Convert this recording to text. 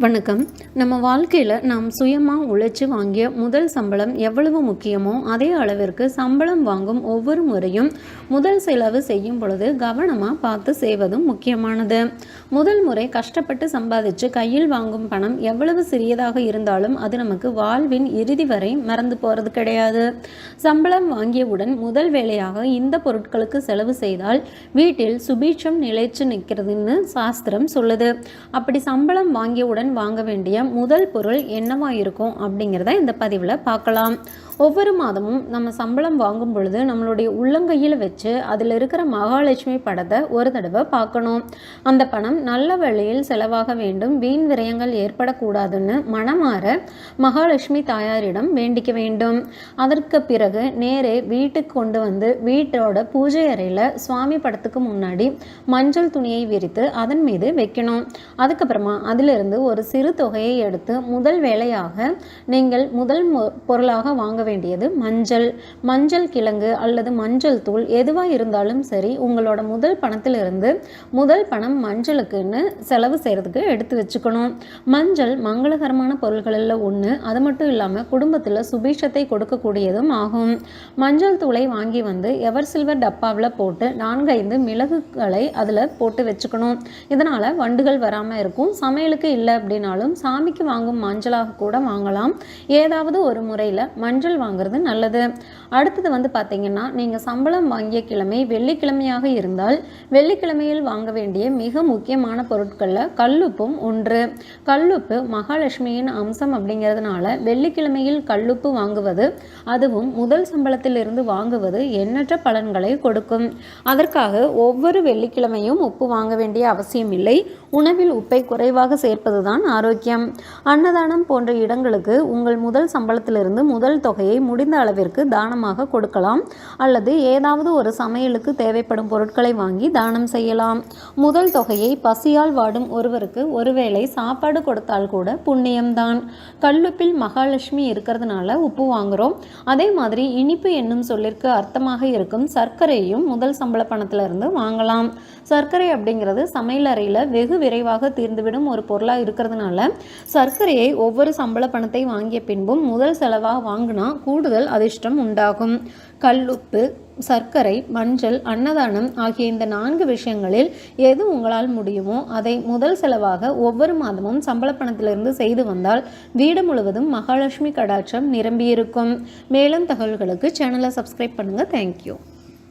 வணக்கம். நம்ம வாழ்க்கையில் நாம் சுயமாக உழைச்சி வாங்கிய முதல் சம்பளம் எவ்வளவு முக்கியமோ அதே அளவிற்கு சம்பளம் வாங்கும் ஒவ்வொரு முறையும் முதல் செலவு செய்யும் பொழுது கவனமாக பார்த்து செய்வதும் முக்கியமானது. முதல் முறை கஷ்டப்பட்டு சம்பாதிச்சு கையில் வாங்கும் பணம் எவ்வளவு சிறியதாக இருந்தாலும் அது நமக்கு வாழ்வின் இறுதி வரை மறந்து போகிறது கிடையாது. சம்பளம் வாங்கியவுடன் முதல் வேலையாக இந்த பொருட்களுக்கு செலவு செய்தால் வீட்டில் சுபீட்சம் நிலைச்சு நிற்கிறதுன்னு சாஸ்திரம் சொல்லுது. அப்படி சம்பளம் வாங்கியவுடன் வாங்க வேண்டிய முதல் பொருள் என்னவா இருக்கும் அப்படிங்கிறத இந்த பதிவில் பார்க்கலாம். ஒவ்வொரு மாதமும் நம்ம சம்பளம் வாங்கும் பொழுது நம்மளுடைய உள்ளங்கையில் வச்சு அதில் இருக்கிற மகாலட்சுமி படத்தை ஒரு தடவை பார்க்கணும். அந்த பணம் நல்ல வழியில் செலவாக வேண்டும். வீண் விரயங்கள் ஏற்படக்கூடாதுன்னு மனமாற மகாலட்சுமி தாயாரிடம் வேண்டிக்க வேண்டும். அதற்கு பிறகு நேரே வீட்டுக்கு கொண்டு வந்து வீட்டோட பூஜை அறையில் சுவாமி படத்துக்கு முன்னாடி மஞ்சள் துணியை விரித்து அதன் மீது வைக்கணும். அதுக்கப்புறமா அதிலிருந்து ஒரு ஒரு சிறு தொகையை எடுத்து முதல் வேலையாக நீங்கள் முதல் பொருளாக வாங்க வேண்டியது மஞ்சள். மஞ்சள் கிழங்கு அல்லது மஞ்சள் தூள் எதுவாக இருந்தாலும் சரி உங்களோட முதல் பணத்திலிருந்து முதல் பணம் மஞ்சளுக்குன்னு செலவு செய்கிறதுக்கு எடுத்து வச்சுக்கணும். மஞ்சள் மங்களகரமான பொருள்களில் ஒன்று அது மட்டும் இல்லாமல் குடும்பத்தில் சுபீஷத்தை கொடுக்கக்கூடியதும் ஆகும். மஞ்சள் தூளை வாங்கி வந்து எவர் சில்வர் டப்பாவில் போட்டு நான்கைந்து மிளகுகளை அதில் போட்டு வச்சுக்கணும். இதனால் வண்டுகள் வராமல் இருக்கும் சமையலுக்கு இல்லை அப்படின்னாலும் சாமிக்கு வாங்கும் மஞ்சளாக கூட வாங்கலாம். ஏதாவது ஒரு முறையில் மஞ்சள் வாங்குறது நல்லது. அடுத்தது வந்து பார்த்தீங்கன்னா நீங்கள் சம்பளம் வாங்கிய கிழமை வெள்ளிக்கிழமையாக இருந்தால் வெள்ளிக்கிழமையில் வாங்க வேண்டிய மிக முக்கியமான பொருட்களில் கல்லுப்பும் ஒன்று. கல்லுப்பு மகாலட்சுமியின் அம்சம் அப்படிங்கிறதுனால வெள்ளிக்கிழமையில் கல்லுப்பு வாங்குவது அதுவும் முதல் சம்பளத்திலிருந்து வாங்குவது எண்ணற்ற பலன்களை கொடுக்கும். அதற்காக ஒவ்வொரு வெள்ளிக்கிழமையும் உப்பு வாங்க வேண்டிய அவசியம் இல்லை உணவில் உப்பை குறைவாக தான் ஆரோக்கியம். அன்னதானம் போன்ற இடங்களுக்கு உங்கள் முதல் சம்பளத்திலிருந்து முதல் தொகையை முடிந்த அளவிற்கு தானமாக கொடுக்கலாம். அல்லது ஏதாவது ஒரு சமையலுக்கு தேவைப்படும் பொருட்களை வாங்கி தானம் செய்யலாம். முதல் தொகையை பசியால் வாடும் ஒருவருக்கு ஒருவேளை சாப்பாடு கொடுத்தால் கூட புண்ணியம்தான். கல்லுப்பில் மகாலட்சுமி இருக்கிறதுனால உப்பு வாங்குகிறோம் அதே மாதிரி இனிப்பு என்னும் சொல்லிற்கு அர்த்தமாக இருக்கும் சர்க்கரையும் முதல் சம்பள பணத்திலிருந்து வாங்கலாம். சர்க்கரை அப்படிங்கிறது சமையல் அறையில் வெகு விரைவாக தீர்ந்துவிடும் ஒரு பொருளாக இருக்கிறதுனால சர்க்கரையை ஒவ்வொரு சம்பள பணத்தை வாங்கிய பின்பும் முதல் செலவாக வாங்கினா கூடுதல் அதிர்ஷ்டம் உண்டாகும். கல்லுப்பு சர்க்கரை மஞ்சள் அன்னதானம் ஆகிய இந்த நான்கு விஷயங்களில் எது உங்களால் முடியுமோ அதை முதல் செலவாக ஒவ்வொரு மாதமும் சம்பள பணத்திலிருந்து செய்து வந்தால் வீடு முழுவதும் மகாலட்சுமி கடாட்சம் நிரம்பியிருக்கும். மேலும் தகவல்களுக்கு சேனலை சப்ஸ்கிரைப் பண்ணுங்கள் தேங்க்யூ